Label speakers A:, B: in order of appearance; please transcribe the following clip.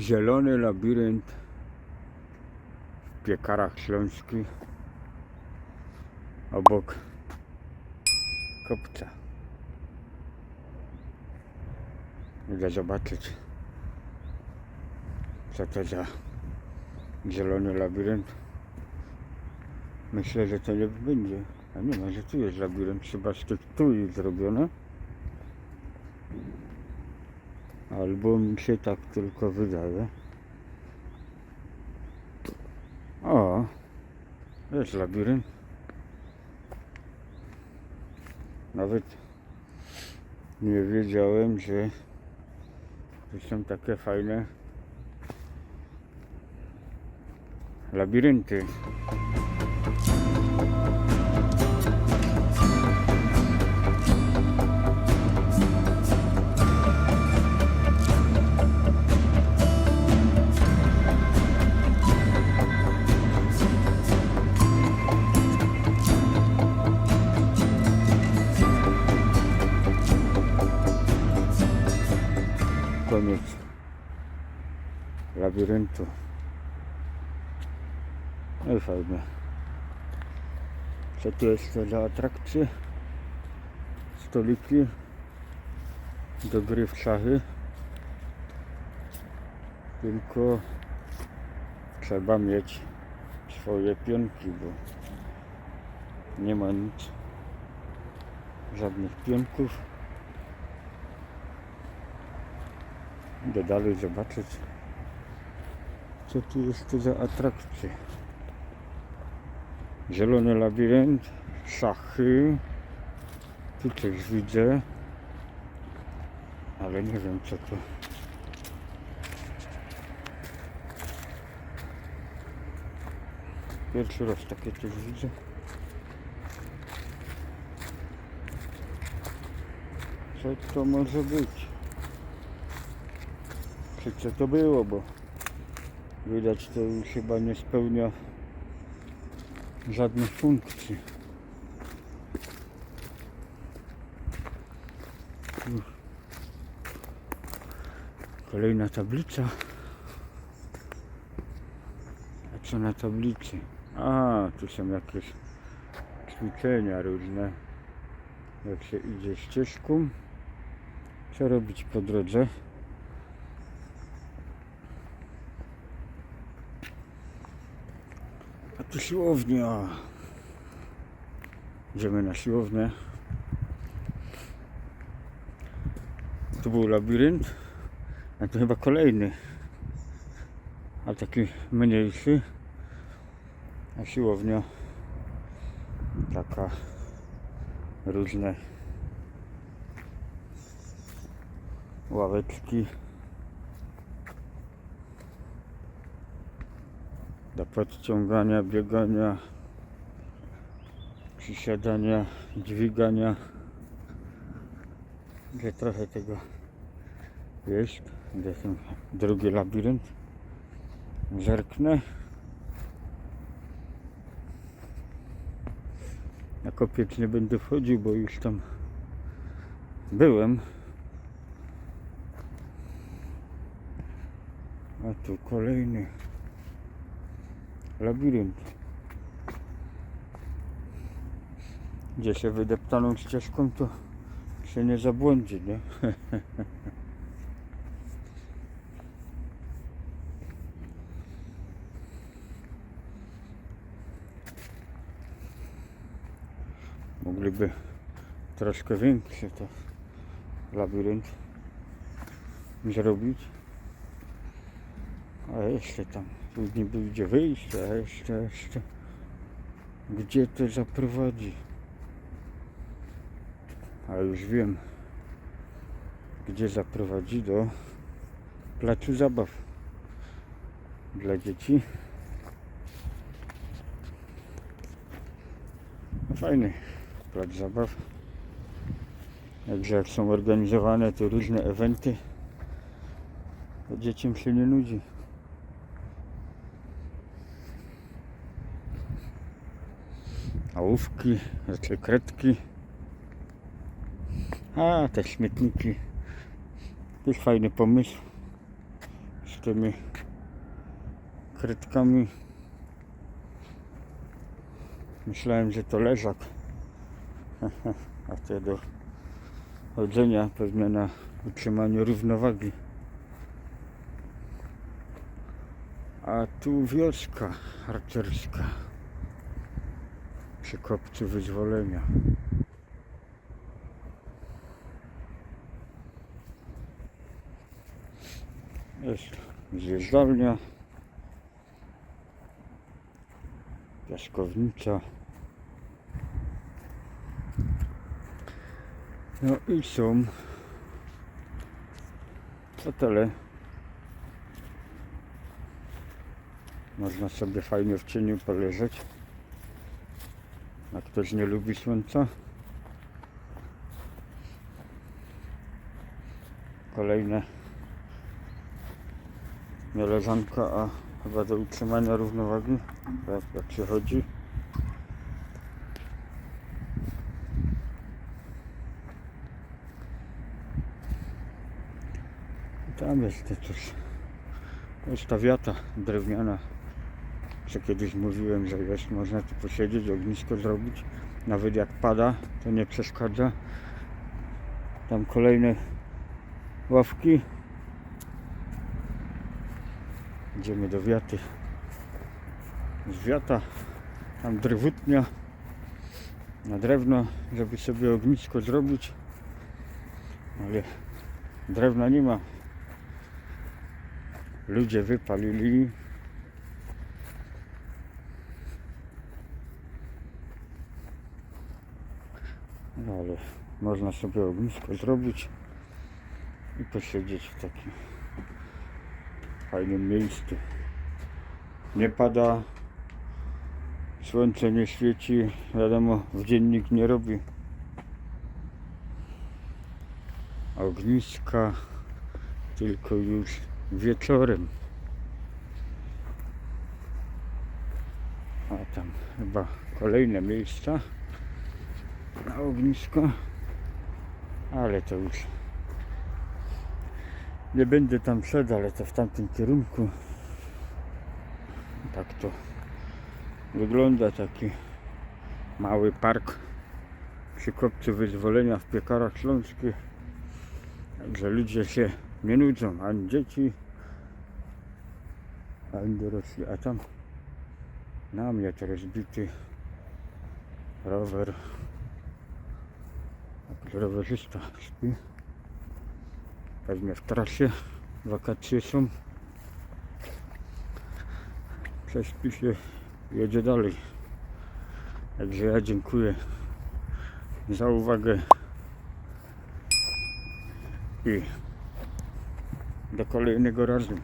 A: Zielony labirynt w piekarach śląskich obok kopca. Idę zobaczyć, co to za zielony labirynt. Myślę, że to nie będzie. A nie ma, że tu jest labirynt, chyba z tych tui zrobione. Albo mi się tak tylko wydaje. O, jest labirynt. Nawet nie wiedziałem, że to są takie fajne labirynty. Koniec labiryntu. No i fajnie. Co tu jest to za? Stoliki do gry w szachy. Tylko trzeba mieć swoje pionki, bo nie ma nic. Żadnych pionków. Idę dalej zobaczyć, co tu to za atrakcje. Zielony labirynt, szachy. Tu coś widzę, ale nie wiem co to. Pierwszy raz takie coś widzę. Co to może być? Czy co to było, bo widać to już chyba nie spełnia żadnych funkcji. Kolejna tablica. A co na tablicy? A, tu są jakieś ćwiczenia różne. Jak się idzie ścieżką. Co robić po drodze? Tu siłownia. Idziemy na siłownię. Tu był labirynt, a to chyba kolejny. A taki mniejszy. A siłownia taka różne ławeczki do podciągania, biegania, przysiadania, dźwigania. Gdzie trochę tego jest. Gdzie ten drugi labirynt. Zerknę. Na kopiec nie będę wchodził, bo już tam byłem. A tu kolejny labirynt. Gdzie się wydeptaną ścieżką, to się nie zabłądzi, nie? Mogliby troszkę większy to labirynt zrobić. A jeszcze tam, niby gdzie wyjście, a jeszcze, jeszcze, gdzie to zaprowadzi. A już wiem, gdzie zaprowadzi do placu zabaw dla dzieci. Fajny plac zabaw. Także jak są organizowane te różne eventy, to dzieciom się nie nudzi. Ołówki, znaczy kredki. A, te śmietniki. Jest fajny pomysł. z tymi krytkami. Myślałem, że to leżak. A to do chodzenia pewnie na utrzymaniu równowagi. A tu wioska harcerska przy kopcu wyzwolenia. Jest zjeżdżalnia, piaskownica. No i są fotele. Można sobie fajnie w cieniu poleżeć. A ktoś nie lubi słońca. Kolejne nie leżanka, a chyba do utrzymania równowagi. Tak jak się chodzi. Tam jest coś. Ta wiata drewniana. Co kiedyś mówiłem, że jest, można tu posiedzieć, ognisko zrobić. Nawet jak pada, to nie przeszkadza. Tam kolejne ławki. Idziemy do wiaty. Z wiata, tam drewutnia na drewno, żeby sobie ognisko zrobić. Ale drewna nie ma. Ludzie wypalili. No ale można sobie ognisko zrobić i posiedzieć w takim fajnym miejscu. Nie pada, słońce nie świeci, wiadomo, w dziennik nie robi. Ogniska tylko już wieczorem. A tam chyba kolejne miejsca na ognisko, ale to już nie będę tam szedł, ale to w tamtym kierunku. Tak to wygląda taki mały park przy kopcu wyzwolenia w piekarach śląskich. Także ludzie się nie nudzą, ani dzieci, ani dorośli. A tam namiot rozbity, rower, rowerzysta śpi. Pewnie w trasie, wakacje są. Prześpi się, jedzie dalej. Także ja dziękuję za uwagę i do kolejnego razu.